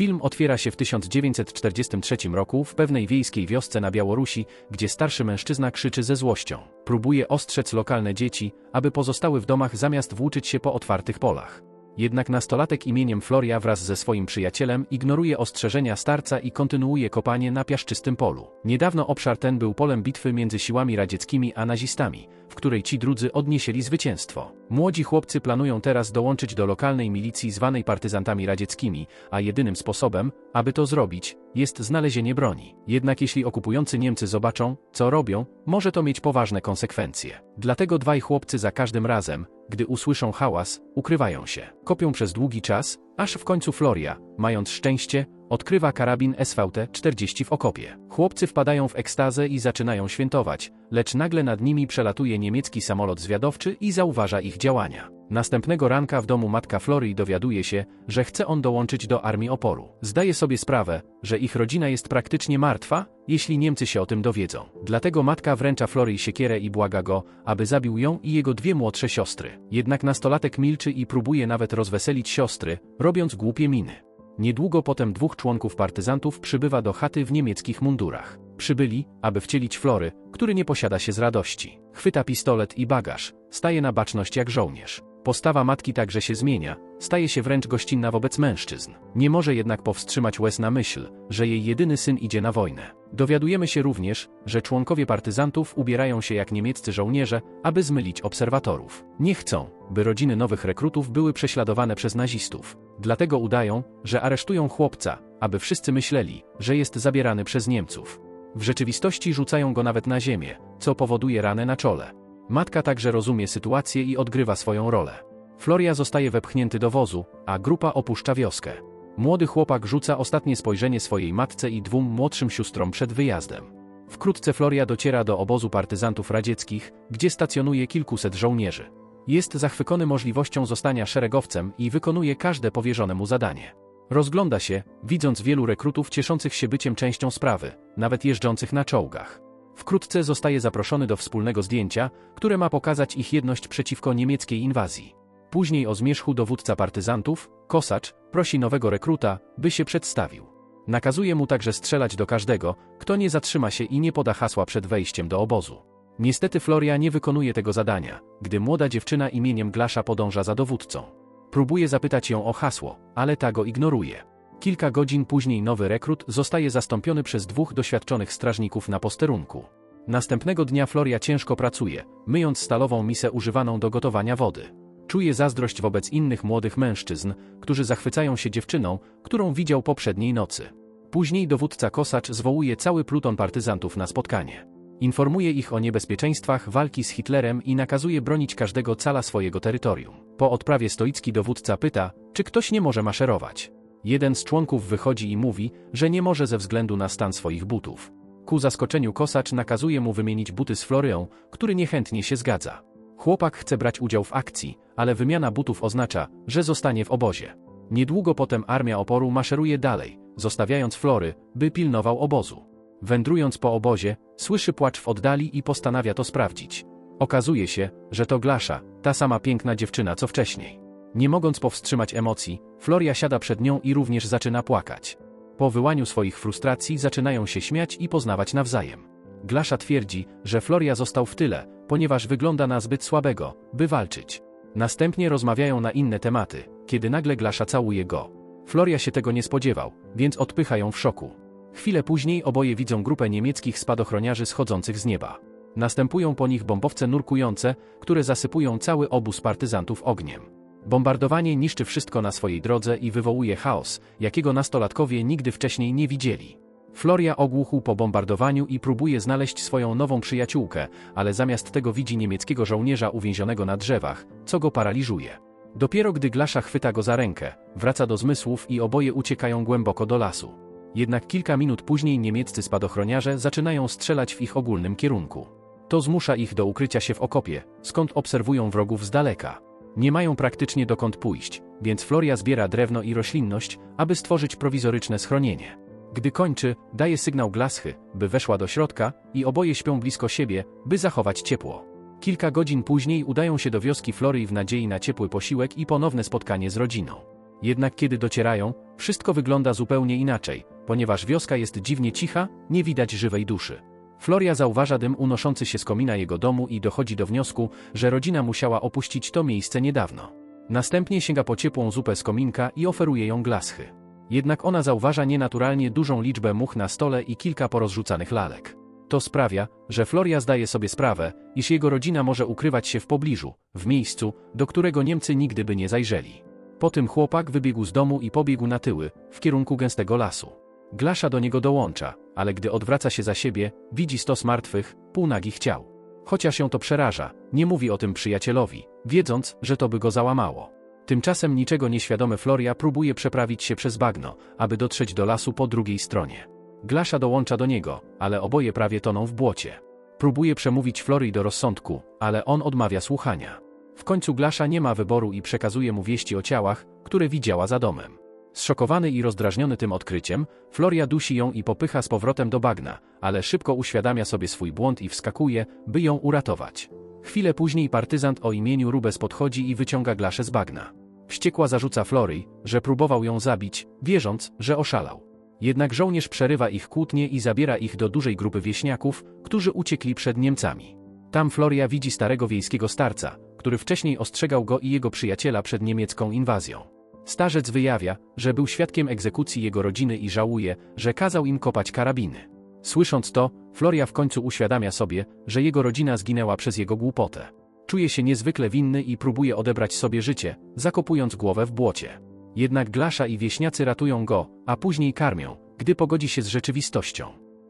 Film otwiera się w 1943 roku w pewnej wiejskiej wiosce na Białorusi, gdzie starszy mężczyzna krzyczy ze złością. Próbuje ostrzec lokalne dzieci, aby pozostały w domach zamiast włóczyć się po otwartych polach. Jednak nastolatek imieniem Floria wraz ze swoim przyjacielem ignoruje ostrzeżenia starca i kontynuuje kopanie na piaszczystym polu. Niedawno obszar ten był polem bitwy między siłami radzieckimi a nazistami, w której ci drudzy odnieśli zwycięstwo. Młodzi chłopcy planują teraz dołączyć do lokalnej milicji zwanej partyzantami radzieckimi, a jedynym sposobem, aby to zrobić, jest znalezienie broni. Jednak jeśli okupujący Niemcy zobaczą, co robią, może to mieć poważne konsekwencje. Dlatego dwaj chłopcy za każdym razem, gdy usłyszą hałas, ukrywają się. Kopią przez długi czas, aż w końcu Floria, mając szczęście, odkrywa karabin SVT-40 w okopie. Chłopcy wpadają w ekstazę i zaczynają świętować, lecz nagle nad nimi przelatuje niemiecki samolot zwiadowczy i zauważa ich działania. Następnego ranka w domu matka Florii dowiaduje się, że chce on dołączyć do armii oporu. Zdaje sobie sprawę, że ich rodzina jest praktycznie martwa, jeśli Niemcy się o tym dowiedzą. Dlatego matka wręcza Florii siekierę i błaga go, aby zabił ją i jego dwie młodsze siostry. Jednak nastolatek milczy i próbuje nawet rozweselić siostry, robiąc głupie miny. Niedługo potem dwóch członków partyzantów przybywa do chaty w niemieckich mundurach. Przybyli, aby wcielić Flory, który nie posiada się z radości. Chwyta pistolet i bagaż, staje na baczność jak żołnierz. Postawa matki także się zmienia, staje się wręcz gościnna wobec mężczyzn. Nie może jednak powstrzymać łez na myśl, że jej jedyny syn idzie na wojnę. Dowiadujemy się również, że członkowie partyzantów ubierają się jak niemieccy żołnierze, aby zmylić obserwatorów. Nie chcą, by rodziny nowych rekrutów były prześladowane przez nazistów. Dlatego udają, że aresztują chłopca, aby wszyscy myśleli, że jest zabierany przez Niemców. W rzeczywistości rzucają go nawet na ziemię, co powoduje ranę na czole. Matka także rozumie sytuację i odgrywa swoją rolę. Floria zostaje wepchnięty do wozu, a grupa opuszcza wioskę. Młody chłopak rzuca ostatnie spojrzenie swojej matce i dwóm młodszym siostrom przed wyjazdem. Wkrótce Floria dociera do obozu partyzantów radzieckich, gdzie stacjonuje kilkuset żołnierzy. Jest zachwycony możliwością zostania szeregowcem i wykonuje każde powierzone mu zadanie. Rozgląda się, widząc wielu rekrutów cieszących się byciem częścią sprawy, nawet jeżdżących na czołgach. Wkrótce zostaje zaproszony do wspólnego zdjęcia, które ma pokazać ich jedność przeciwko niemieckiej inwazji. Później o zmierzchu dowódca partyzantów, Kosacz, prosi nowego rekruta, by się przedstawił. Nakazuje mu także strzelać do każdego, kto nie zatrzyma się i nie poda hasła przed wejściem do obozu. Niestety Floria nie wykonuje tego zadania, gdy młoda dziewczyna imieniem Glasza podąża za dowódcą. Próbuje zapytać ją o hasło, ale ta go ignoruje. Kilka godzin później nowy rekrut zostaje zastąpiony przez dwóch doświadczonych strażników na posterunku. Następnego dnia Floria ciężko pracuje, myjąc stalową misę używaną do gotowania wody. Czuje zazdrość wobec innych młodych mężczyzn, którzy zachwycają się dziewczyną, którą widział poprzedniej nocy. Później dowódca Kosacz zwołuje cały pluton partyzantów na spotkanie. Informuje ich o niebezpieczeństwach walki z Hitlerem i nakazuje bronić każdego cala swojego terytorium. Po odprawie stoicki dowódca pyta, czy ktoś nie może maszerować. Jeden z członków wychodzi i mówi, że nie może ze względu na stan swoich butów. Ku zaskoczeniu Kosacz nakazuje mu wymienić buty z Floryą, który niechętnie się zgadza. Chłopak chce brać udział w akcji, ale wymiana butów oznacza, że zostanie w obozie. Niedługo potem armia oporu maszeruje dalej, zostawiając Flory, by pilnował obozu. Wędrując po obozie, słyszy płacz w oddali i postanawia to sprawdzić. Okazuje się, że to Glasza, ta sama piękna dziewczyna co wcześniej. Nie mogąc powstrzymać emocji, Floria siada przed nią i również zaczyna płakać. Po wyłaniu swoich frustracji zaczynają się śmiać i poznawać nawzajem. Glasza twierdzi, że Floria został w tyle, ponieważ wygląda na zbyt słabego, by walczyć. Następnie rozmawiają na inne tematy, kiedy nagle Glasza całuje go. Floria się tego nie spodziewał, więc odpycha ją w szoku. Chwilę później oboje widzą grupę niemieckich spadochroniarzy schodzących z nieba. Następują po nich bombowce nurkujące, które zasypują cały obóz partyzantów ogniem. Bombardowanie niszczy wszystko na swojej drodze i wywołuje chaos, jakiego nastolatkowie nigdy wcześniej nie widzieli. Floria ogłuchł po bombardowaniu i próbuje znaleźć swoją nową przyjaciółkę, ale zamiast tego widzi niemieckiego żołnierza uwięzionego na drzewach, co go paraliżuje. Dopiero gdy Glasza chwyta go za rękę, wraca do zmysłów i oboje uciekają głęboko do lasu. Jednak kilka minut później niemieccy spadochroniarze zaczynają strzelać w ich ogólnym kierunku. To zmusza ich do ukrycia się w okopie, skąd obserwują wrogów z daleka. Nie mają praktycznie dokąd pójść, więc Floria zbiera drewno i roślinność, aby stworzyć prowizoryczne schronienie. Gdy kończy, daje sygnał Glaschy, by weszła do środka i oboje śpią blisko siebie, by zachować ciepło. Kilka godzin później udają się do wioski Flory w nadziei na ciepły posiłek i ponowne spotkanie z rodziną. Jednak kiedy docierają, Wszystko wygląda zupełnie inaczej, ponieważ wioska jest dziwnie cicha, nie widać żywej duszy. Floria zauważa dym unoszący się z komina jego domu i dochodzi do wniosku, że rodzina musiała opuścić to miejsce niedawno. Następnie sięga po ciepłą zupę z kominka i oferuje ją glaschy. Jednak ona zauważa nienaturalnie dużą liczbę much na stole i kilka porozrzucanych lalek. To sprawia, że Floria zdaje sobie sprawę, iż jego rodzina może ukrywać się w pobliżu, w miejscu, do którego Niemcy nigdy by nie zajrzeli. Po tym chłopak wybiegł z domu i pobiegł na tyły, w kierunku gęstego lasu. Glasza do niego dołącza, ale gdy odwraca się za siebie, widzi stos martwych, półnagich ciał. Chociaż ją to przeraża, nie mówi o tym przyjacielowi, wiedząc, że to by go załamało. Tymczasem niczego nieświadomy Floria próbuje przeprawić się przez bagno, aby dotrzeć do lasu po drugiej stronie. Glasza dołącza do niego, ale oboje prawie toną w błocie. Próbuje przemówić Florii do rozsądku, ale on odmawia słuchania. W końcu Glasza nie ma wyboru i przekazuje mu wieści o ciałach, które widziała za domem. Zszokowany i rozdrażniony tym odkryciem, Floria dusi ją i popycha z powrotem do bagna, ale szybko uświadamia sobie swój błąd i wskakuje, by ją uratować. Chwilę później partyzant o imieniu Rubes podchodzi i wyciąga Glaszę z bagna. Wściekła zarzuca Florii, że próbował ją zabić, wierząc, że oszalał. Jednak żołnierz przerywa ich kłótnie i zabiera ich do dużej grupy wieśniaków, którzy uciekli przed Niemcami. Tam Floria widzi starego wiejskiego starca, który wcześniej ostrzegał go i jego przyjaciela przed niemiecką inwazją. Starzec wyjawia, że był świadkiem egzekucji jego rodziny i żałuje, że kazał im kopać karabiny. Słysząc to, Floria w końcu uświadamia sobie, że jego rodzina zginęła przez jego głupotę. Czuje się niezwykle winny i próbuje odebrać sobie życie, zakopując głowę w błocie. Jednak Glasza i wieśniacy ratują go, a później karmią, gdy pogodzi się z rzeczywistością.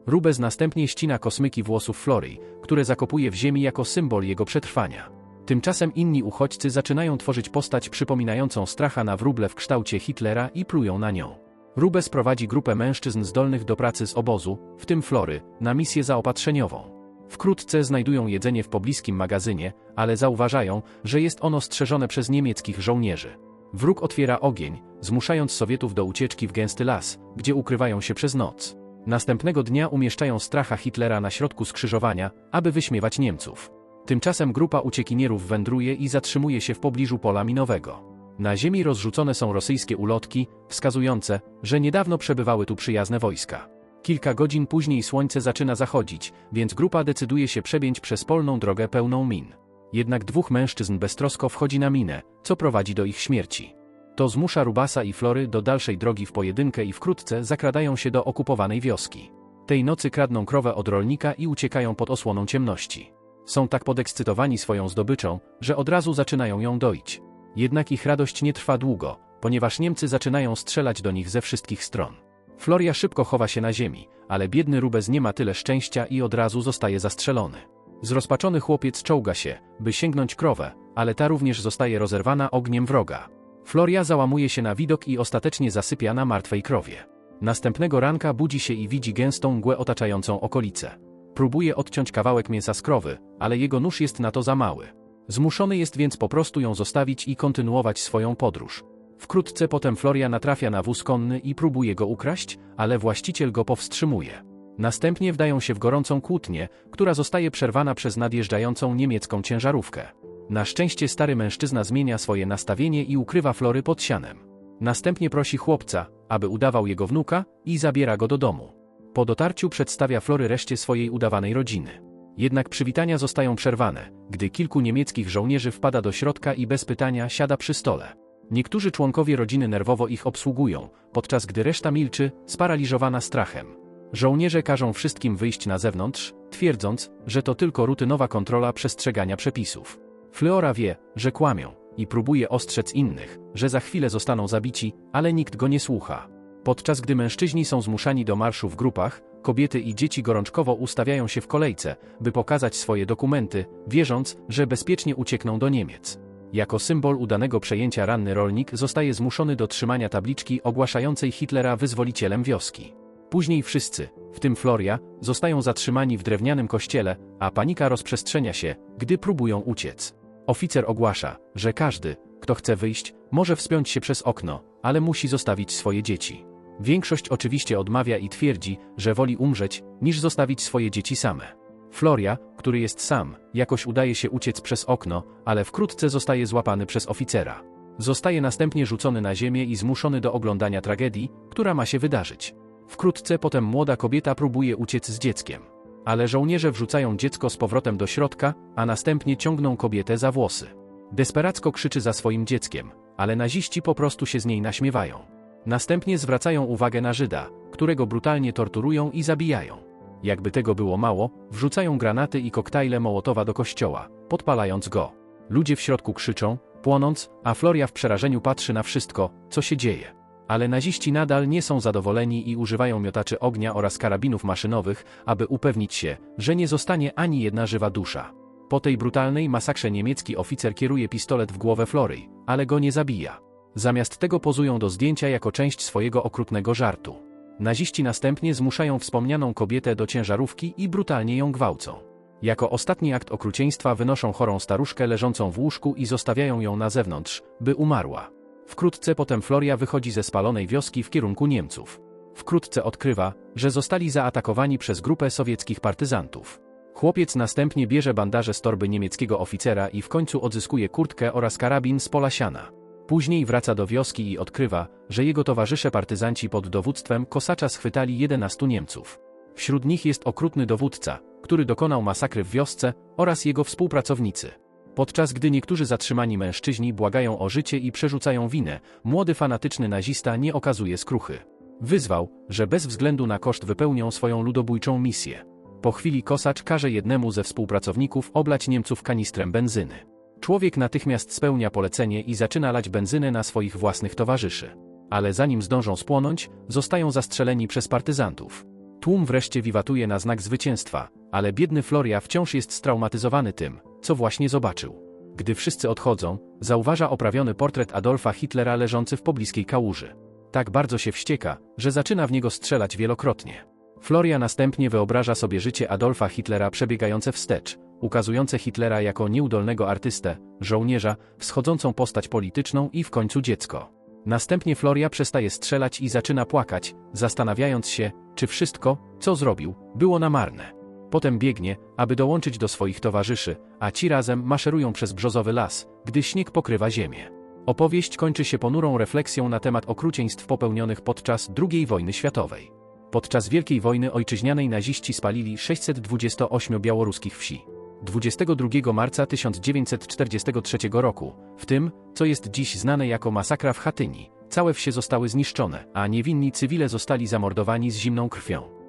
Rubez następnie ścina kosmyki włosów Florii, które zakopuje w ziemi jako symbol jego przetrwania. Tymczasem inni uchodźcy zaczynają tworzyć postać przypominającą stracha na wróble w kształcie Hitlera i plują na nią. Rubes prowadzi grupę mężczyzn zdolnych do pracy z obozu, w tym Flory, na misję zaopatrzeniową. Wkrótce znajdują jedzenie w pobliskim magazynie, ale zauważają, że jest ono strzeżone przez niemieckich żołnierzy. Wróg otwiera ogień, zmuszając Sowietów do ucieczki w gęsty las, gdzie ukrywają się przez noc. Następnego dnia umieszczają stracha Hitlera na środku skrzyżowania, aby wyśmiewać Niemców. Tymczasem grupa uciekinierów wędruje i zatrzymuje się w pobliżu pola minowego. Na ziemi rozrzucone są rosyjskie ulotki, wskazujące, że niedawno przebywały tu przyjazne wojska. Kilka godzin później słońce zaczyna zachodzić, więc grupa decyduje się przebięć przez polną drogę pełną min. Jednak dwóch mężczyzn beztrosko wchodzi na minę, co prowadzi do ich śmierci. To zmusza Rubasa i Flory do dalszej drogi w pojedynkę i wkrótce zakradają się do okupowanej wioski. Tej nocy kradną krowę od rolnika i uciekają pod osłoną ciemności. Są tak podekscytowani swoją zdobyczą, że od razu zaczynają ją doić. Jednak ich radość nie trwa długo, ponieważ Niemcy zaczynają strzelać do nich ze wszystkich stron. Floria szybko chowa się na ziemi, ale biedny Rubez nie ma tyle szczęścia i od razu zostaje zastrzelony. Zrozpaczony chłopiec czołga się, by sięgnąć krowę, ale ta również zostaje rozerwana ogniem wroga. Floria załamuje się na widok i ostatecznie zasypia na martwej krowie. Następnego ranka budzi się i widzi gęstą mgłę otaczającą okolice. Próbuje odciąć kawałek mięsa z krowy, ale jego nóż jest na to za mały. Zmuszony jest więc po prostu ją zostawić i kontynuować swoją podróż. Wkrótce potem Floria natrafia na wóz konny i próbuje go ukraść, ale właściciel go powstrzymuje. Następnie wdają się w gorącą kłótnię, która zostaje przerwana przez nadjeżdżającą niemiecką ciężarówkę. Na szczęście stary mężczyzna zmienia swoje nastawienie i ukrywa Flory pod sianem. Następnie prosi chłopca, aby udawał jego wnuka i zabiera go do domu. Po dotarciu przedstawia Flory reszcie swojej udawanej rodziny. Jednak przywitania zostają przerwane, gdy kilku niemieckich żołnierzy wpada do środka i bez pytania siada przy stole. Niektórzy członkowie rodziny nerwowo ich obsługują, podczas gdy reszta milczy, sparaliżowana strachem. Żołnierze każą wszystkim wyjść na zewnątrz, twierdząc, że to tylko rutynowa kontrola przestrzegania przepisów. Fleora wie, że kłamią i próbuje ostrzec innych, że za chwilę zostaną zabici, ale nikt go nie słucha. Podczas gdy mężczyźni są zmuszani do marszu w grupach, kobiety i dzieci gorączkowo ustawiają się w kolejce, by pokazać swoje dokumenty, wierząc, że bezpiecznie uciekną do Niemiec. Jako symbol udanego przejęcia ranny rolnik zostaje zmuszony do trzymania tabliczki ogłaszającej Hitlera wyzwolicielem wioski. Później wszyscy, w tym Floria, zostają zatrzymani w drewnianym kościele, a panika rozprzestrzenia się, gdy próbują uciec. Oficer ogłasza, że każdy, kto chce wyjść, może wspiąć się przez okno, ale musi zostawić swoje dzieci. Większość oczywiście odmawia i twierdzi, że woli umrzeć, niż zostawić swoje dzieci same. Floria, który jest sam, jakoś udaje się uciec przez okno, ale wkrótce zostaje złapany przez oficera. Zostaje następnie rzucony na ziemię i zmuszony do oglądania tragedii, która ma się wydarzyć. Wkrótce potem młoda kobieta próbuje uciec z dzieckiem. Ale żołnierze wrzucają dziecko z powrotem do środka, a następnie ciągną kobietę za włosy. Desperacko krzyczy za swoim dzieckiem, ale naziści po prostu się z niej naśmiewają. Następnie zwracają uwagę na Żyda, którego brutalnie torturują i zabijają. Jakby tego było mało, wrzucają granaty i koktajle Mołotowa do kościoła, podpalając go. Ludzie w środku krzyczą, płonąc, a Floria w przerażeniu patrzy na wszystko, co się dzieje. Ale naziści nadal nie są zadowoleni i używają miotaczy ognia oraz karabinów maszynowych, aby upewnić się, że nie zostanie ani jedna żywa dusza. Po tej brutalnej masakrze niemiecki oficer kieruje pistolet w głowę Flory, ale go nie zabija. Zamiast tego pozują do zdjęcia jako część swojego okrutnego żartu. Naziści następnie zmuszają wspomnianą kobietę do ciężarówki i brutalnie ją gwałcą. Jako ostatni akt okrucieństwa wynoszą chorą staruszkę leżącą w łóżku i zostawiają ją na zewnątrz, by umarła. Wkrótce potem Floria wychodzi ze spalonej wioski w kierunku Niemców. Wkrótce odkrywa, że zostali zaatakowani przez grupę sowieckich partyzantów. Chłopiec następnie bierze bandaże z torby niemieckiego oficera i w końcu odzyskuje kurtkę oraz karabin z pola siana. Później wraca do wioski i odkrywa, że jego towarzysze partyzanci pod dowództwem Kosacza schwytali 11 Niemców. Wśród nich jest okrutny dowódca, który dokonał masakry w wiosce, oraz jego współpracownicy. Podczas gdy niektórzy zatrzymani mężczyźni błagają o życie i przerzucają winę, młody fanatyczny nazista nie okazuje skruchy. Wyzwał, że bez względu na koszt wypełnią swoją ludobójczą misję. Po chwili Kosacz każe jednemu ze współpracowników oblać Niemców kanistrem benzyny. Człowiek natychmiast spełnia polecenie i zaczyna lać benzynę na swoich własnych towarzyszy. Ale zanim zdążą spłonąć, zostają zastrzeleni przez partyzantów. Tłum wreszcie wiwatuje na znak zwycięstwa, ale biedny Floria wciąż jest straumatyzowany tym, co właśnie zobaczył. Gdy wszyscy odchodzą, zauważa oprawiony portret Adolfa Hitlera leżący w pobliskiej kałuży. Tak bardzo się wścieka, że zaczyna w niego strzelać wielokrotnie. Floria następnie wyobraża sobie życie Adolfa Hitlera przebiegające wstecz, ukazujące Hitlera jako nieudolnego artystę, żołnierza, wschodzącą postać polityczną i w końcu dziecko. Następnie Floria przestaje strzelać i zaczyna płakać, zastanawiając się, czy wszystko, co zrobił, było na marne. Potem biegnie, aby dołączyć do swoich towarzyszy, a ci razem maszerują przez brzozowy las, gdy śnieg pokrywa ziemię. Opowieść kończy się ponurą refleksją na temat okrucieństw popełnionych podczas II wojny światowej. Podczas Wielkiej Wojny Ojczyźnianej naziści spalili 628 białoruskich wsi. 22 marca 1943 roku, w tym, co jest dziś znane jako masakra w Chatyni, całe wsie zostały zniszczone, a niewinni cywile zostali zamordowani z zimną krwią.